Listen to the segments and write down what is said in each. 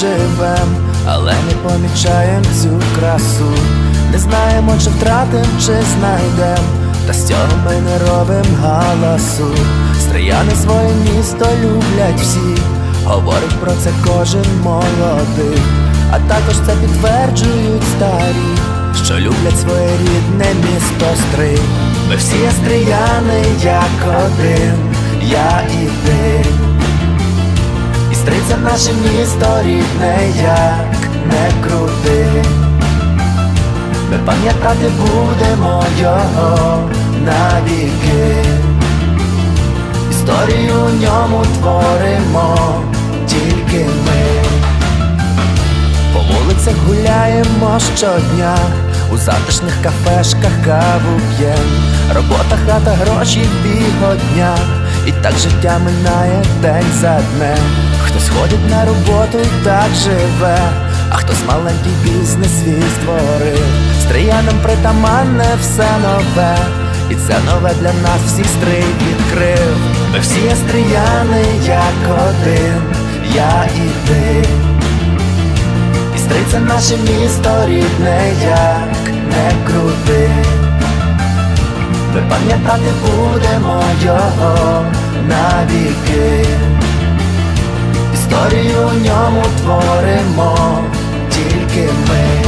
живем, але не помічаєм цю красу. Не знаємо, чи втратим, чи знайдем, та з цього ми не робим галасу. Стрияни своє місто люблять всі, говорить про це кожен молодий, а також це підтверджують старі, що люблять своє рідне місто Стрий. Ми всі стрияни, як один, я і ти. Стриця наше місто рідне, як не крути. Ми пам'ятати будемо його навіки. Історію ньому творимо тільки ми. По вулицях гуляємо щодня, у затишних кафешках каву п'єм. Робота, хата, гроші, бігодня. І так життя минає день за днем. Хтось ходить на роботу і так живе, а хтось маленький бізнес свій створив. Стріянам притаманне все нове, і це нове для нас всіх стрий відкрив. Ми всі стріяни, як один, я і ти. І стриця наше місто рідне, як не крути. Ми пам'ятати будемо його навіки. Творимо тільки ми.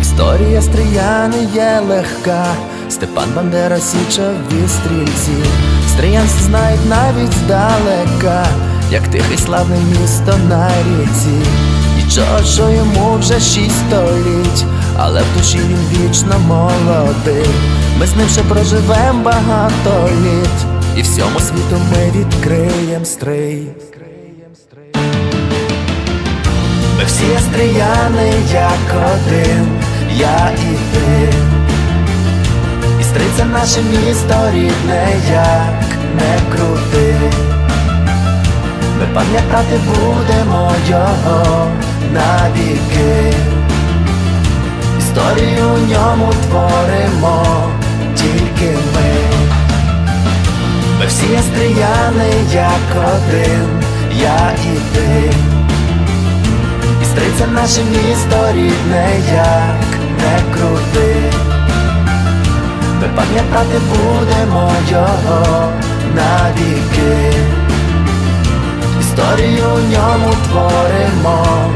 Історія стріяни є легка. Степан Бандера січові стрільці. Стріянці знають навіть здалека, як тихе славне місто на ріці. Нічого, що йому вже шість століть, але в душі він вічно молодий. Ми з ним ще проживем багато літ, і всьому світу ми відкриєм стрий. Ми всі стріяни, як один, я і ти. І стриця наше місто рідне, як не крути. Ми пам'ятати будемо його навіки. Історію у ньому творимо тільки ми. Ми всі є стріяни, як один, я і ти. І стриця наше місто рідне, як не крути. Ми пам'ятати будемо його навіки. Історію у ньому творимо